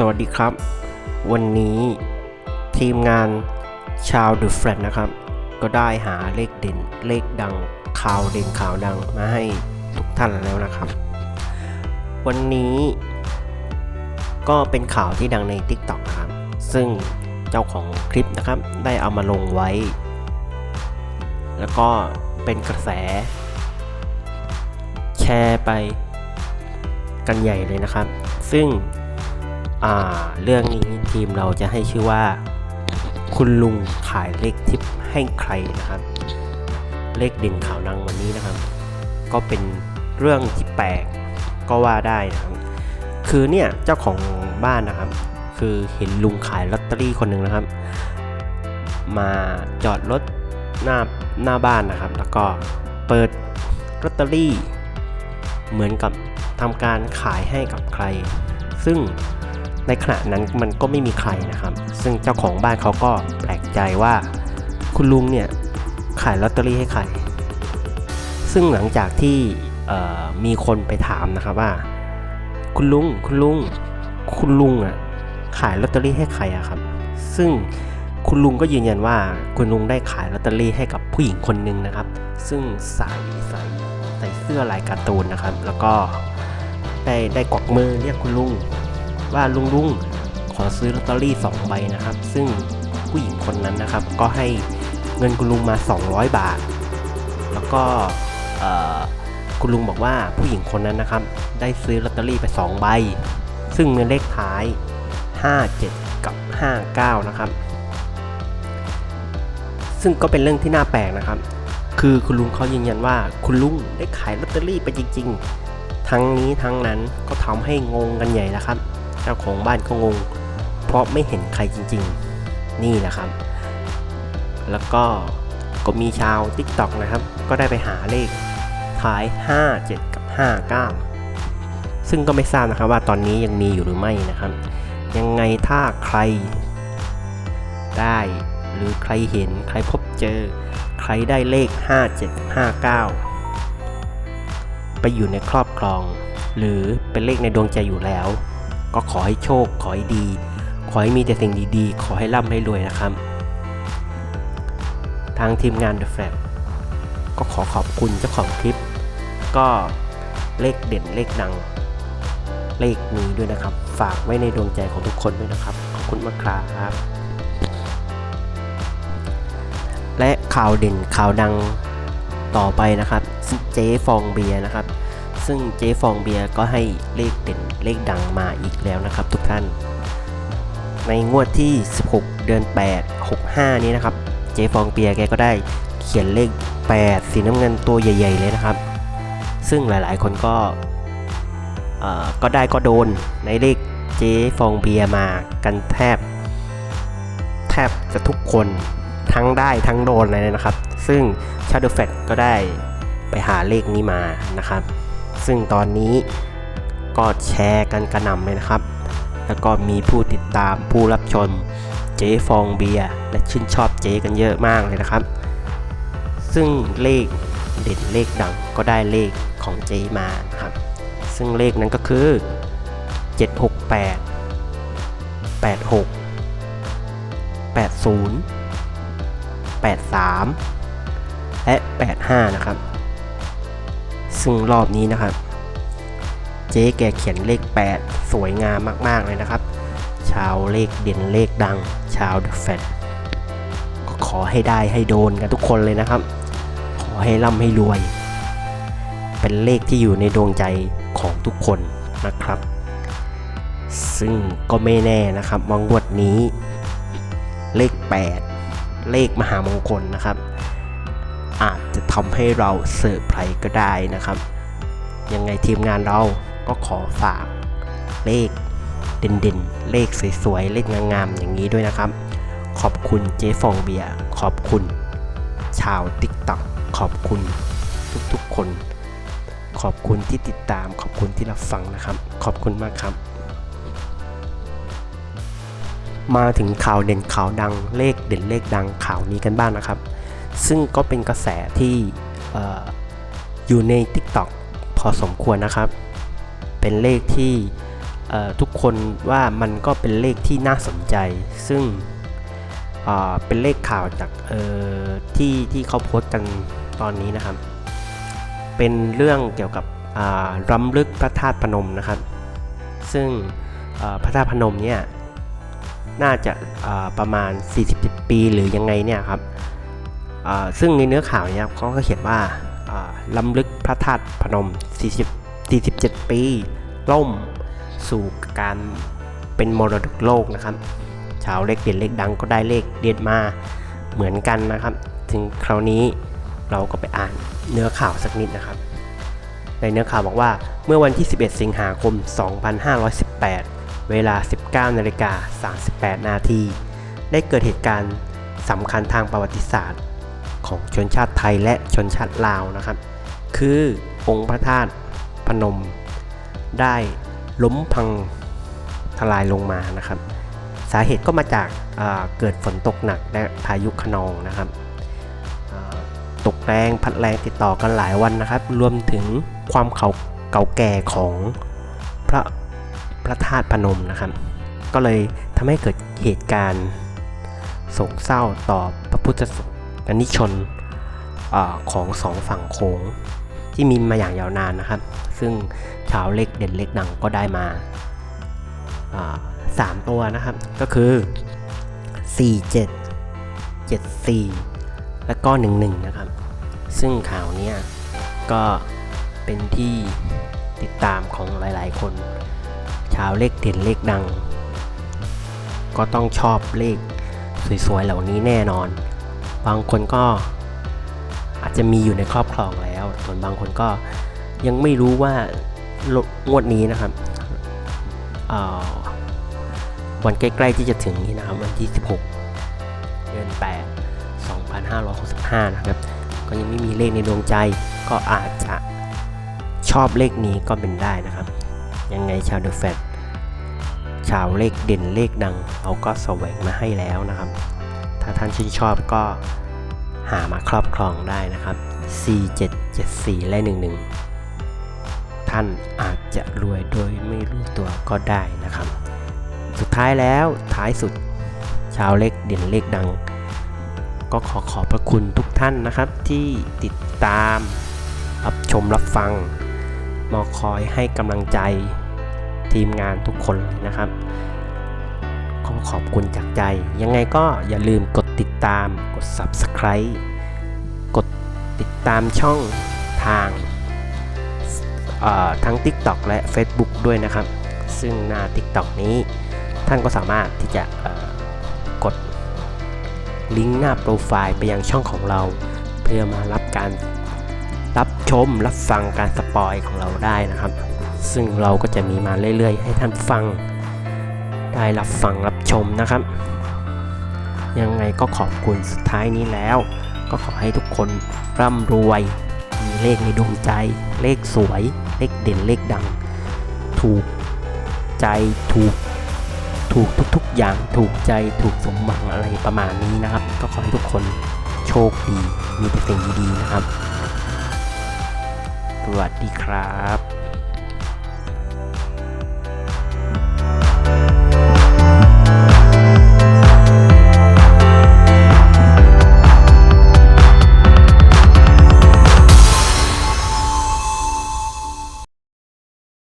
สวัสดีครับ วันนี้ทีมงานชาว The f r นนะครับ ก็ได้หาเลขเด่นเลขดังข่าวเด่นข่าวดังมาให้ทุกท่านแล้วนะครับ วันนี้ก็เป็นข่าวที่ดังใน TikTok ครับ ซึ่งเจ้าของคลิปนะครับได้เอามาลงไว้ แล้วก็เป็นกระแส แชร์ไปกันใหญ่เลยนะครับ ซึ่ง อ่า เรื่องนี้ทีมเราจะให้ชื่อว่า คุณลุงขายเลขทิปให้ใครนะครับ เลขเด่นข่าวดังวันนี้นะครับ ก็เป็นเรื่องที่แปลกก็ว่าได้นะครับ คือเนี่ยเจ้าของบ้านนะครับ คือเห็นลุงขายลอตเตอรี่คนหนึ่งนะครับ มาจอดรถหน้าหน้าบ้านนะครับ แล้วก็เปิดลอตเตอรี่ เหมือนกับทำการขายให้กับใคร ซึ่ง ในขณะนั้นมันก็ไม่มีใครนะครับ ซึ่งเจ้าของบ้านเขาก็แปลกใจว่า คุณลุงเนี่ยขายลอตเตอรี่ให้ใคร ซึ่งหลังจากที่มีคนไปถามนะครับว่า คุณลุงคุณลุงคุณลุงอะขายลอตเตอรี่ให้ใครอะครับ ซึ่งคุณลุงก็ยืนยันว่าคุณลุงได้ขายลอตเตอรี่ให้กับผู้หญิงคนหนึ่งนะครับ ซึ่งใส่ใส่ใส่เสื้อลายการ์ตูนนะครับ แล้วก็ได้ได้กวักมือเรียกคุณลุง ว่าลุงลุงขอซื้อลอตเตอรี่2ใบนะครับ ซึ่งผู้หญิงคนนั้นนะครับ ก็ให้เงินคุณลุงมา 200 บาท แล้วก็คุณลุงบอกว่าผู้หญิงคนนั้นนะครับ ได้ซื้อลอตเตอรี่ไป 2 ใบ ซึ่งมีเลขท้าย 57 กับ 59 นะครับ ซึ่งก็เป็นเรื่องที่น่าแปลกนะครับ คือคุณลุงเขายืนยันว่าคุณลุงได้ขายลอตเตอรี่ไปจริง ๆ ทั้งนี้ทั้งนั้นก็ทำให้งงกันใหญ่นะครับ จ้าของบ้านก็งง เพราะไม่เห็นใครจริงๆ นี่แหละครับ แล้วก็ก็มีชาว TikTok นะครับ ก็ได้ไปหาเลขท้าย 57 กับ 59 ซึ่งก็ไม่ทราบนะครับว่าตอนนี้ยังมีอยู่หรือไม่นะครับ ยังไงถ้าใครได้หรือใครเห็นใครพบเจอ ใครได้เลข 57 59 ไปอยู่ในครอบครอง หรือเป็นเลขในดวงใจอยู่แล้ว ก็ขอให้โชค ขอให้ดี ขอให้มีแต่สิ่งดีๆ ขอให้ร่ำให้รวยนะครับ ทางทีมงาน The Flag ก็ขอขอบคุณเจ้าของคลิป ก็เลขเด่นเลขดัง เลขนี้ด้วยนะครับ ฝากไว้ในดวงใจของทุกคนด้วยนะครับ ขอบคุณมากครับ และข่าวเด่นข่าวดังต่อไปนะครับเจ๊ฟองเบียนะครับ ซึ่งเจ๊ฟองเบียร์ก็ให้เลขเด่นเลขดังมาอีกแล้วนะครับทุกท่าน ในงวดที่ 16 เดือน 8 65 นี้นะครับ เจ๊ฟองเบียร์แกก็ได้เขียนเลข 8 สีน้ำเงินตัวใหญ่ ๆ เลยนะครับ ซึ่งหลายๆ คนก็เอ่อก็ได้ก็โดนในเลขเจ๊ฟองเบียร์มากันแทบ แทบจะทุกคนทั้งได้ทั้งโดนเลยนะครับ ซึ่ง Shadow f a t ก็ได้ไปหาเลขนี้มานะครับ ซึ่งตอนนี้ก็แชร์กันกระหน่ำเลยนะครับ แล้วก็มีผู้ติดตามผู้รับชมเจ๊ฟองเบียร์และชื่นชอบเจ๊กันเยอะมากเลยนะครับ ซึ่งเลขเด่นเลขดังก็ได้เลขของเจ๊มาครับ ซึ่งเลขนั้นก็คือ 768 86 80 83 และ 85 นะครับ ซึ่งรอบนี้นะครับ เจ๊แกเขียนเลข 8 สวยงามมาก ๆ เลยนะครับ ชาวเลขเด่นเลขดัง ชาวเดอะแฟตก็ขอให้ได้ให้โดนกันทุกคนเลยนะครับ ขอให้ร่ำให้รวย เป็นเลขที่อยู่ในดวงใจของทุกคนนะครับ ซึ่งก็ไม่แน่นะครับว่างวดนี้ เลข 8 เลขมหามงคลนะครับ อาจจะทำให้เราเซอร์ไพรส์ก็ได้นะครับ ยังไงทีมงานเราก็ขอฝากเลขเด่นๆ เลขสวยๆ เลขงามๆ อย่างนี้ด้วยนะครับ ขอบคุณเจ๊ฟองเบียร์ขอบคุณ ชาวติ๊กต็อกขอบคุณทุกๆคน ขอบคุณที่ติดตาม ขอบคุณที่รับฟังนะครับ ขอบคุณมากครับ มาถึงข่าวเด่นข่าวดังเลขเด่นเลขดังข่าวนี้กันบ้างนะครับ ซึ่งก็เป็นกระแสที่ออยู่ใน TikTok พอสมควรนะครับ เป็นเลขที่ทุกคนว่ามันก็เป็นเลขที่น่าสนใจ ซึ่งเเป็นเลขข่าวจากที่ที่เขาโพสต์กันตอนนี้นะครับ เป็นเรื่องเกี่ยวกับรำลึกพระธาตุพนมนะครับ ซึ่งพระธาตุพนมเนี่ยน่าจะประมาณ 40 ปีหรือยังไงเนี่ยครับ ซึ่งในเนื้อข่าวเนี่ยเขาก็เขียนว่าล้ำลึกพระธาตุพนม 40 47 ปี ล่มสู่การเป็นมรดกโลกนะครับ ชาวเลขเด่นเลขดังก็ได้เลขเด็ดมาเหมือนกันนะครับ ถึงคราวนี้เราก็ไปอ่านเนื้อข่าวสักนิดนะครับ ในเนื้อข่าวบอกว่าเมื่อวันที่ 11 สิงหาคม 2518 เวลา 19นาฬิกา38 นาที ได้เกิดเหตุการณ์สำคัญทางประวัติศาสตร์ ของชนชาติไทยและชนชาติลาวนะครับ คือองค์พระธาตุพนม ได้ล้มพังทลายลงมานะครับ สาเหตุก็มาจากอ่าเกิดฝนตกหนักและพายุขนองนะครับตกแรงพัดแรงติดต่อกันหลายวันนะครับ รวมถึงความเขาเก่าแก่ของพระพระธาตุพนมนะครับ ก็เลยทำให้เกิดเหตุการณ์โศกเศร้าต่อพระพุทธศ กนิชนอของสองฝั่งโขงที่มีมาอย่างยาวนานนะครับ ซึ่งชาวเล็กเด่นเล็กดังก็ได้มาาสามตัวนะครับ ก็คือ 47 74 และก็ 11 นะครับ ซึ่งข่าวเนี้ยก็เป็นที่ติดตามของหลายๆ คน ชาวเลขเด่นเลขดัง ก็ต้องชอบเลขสวยๆ เหล่านี้แน่นอน บางคนก็อาจจะมีอยู่ในครอบครองแล้ว ส่วนบางคนก็ยังไม่รู้ว่างวดนี้นะครับวันใกล้ๆที่จะถึงนี้นะครับวันที่ 16 เดือน 8 2565 นะครับ ก็ยังไม่มีเลขในดวงใจ ก็อาจจะชอบเลขนี้ก็เป็นได้นะครับ ยังไงชาวเดอะแฟชาวเลขเด่นเลขดัง เราก็แสวงมาให้แล้วนะครับ ถ้าท่านชื่นชอบก็หามาครอบครองได้นะครับ4774 และ 11 ท่านอาจจะรวยโดยไม่รู้ตัวก็ได้นะครับ สุดท้ายแล้วท้ายสุดชาวเลขเด่นเลขดัง ก็ขอขอบพระคุณทุกท่านนะครับที่ติดตาม รับชมรับฟังมาคอยให้กำลังใจทีมงานทุกคนนะครับ ขอขอบคุณจากใจ ยังไงก็อย่าลืมกดติดตามกด Subscribe กดติดตามช่องทางทั้ง TikTok และ Facebook ด้วยนะครับ ซึ่งหน้า TikTok นี้ท่านก็สามารถที่จะกดลิงก์หน้าโปรไฟล์ไปยังช่องของเรา เพื่อมารับการรับชมรับฟังการสปอยของเราได้นะครับ ซึ่งเราก็จะมีมาเรื่อยๆ ให้ท่านฟัง ได้รับฟังรับชมนะครับ ยังไงก็ขอบคุณสุดท้ายนี้แล้ว ก็ขอให้ทุกคนร่ำรวย มีเลขในดวงใจ เลขสวย เลขเด่นเลขดัง ถูกใจถูกถูกทุกๆ อย่างถูกใจถูกสมหวังอะไรประมาณนี้นะครับ ก็ขอให้ทุกคนโชคดีมีแต่สิ่งดีๆนะครับ สวัสดีครับ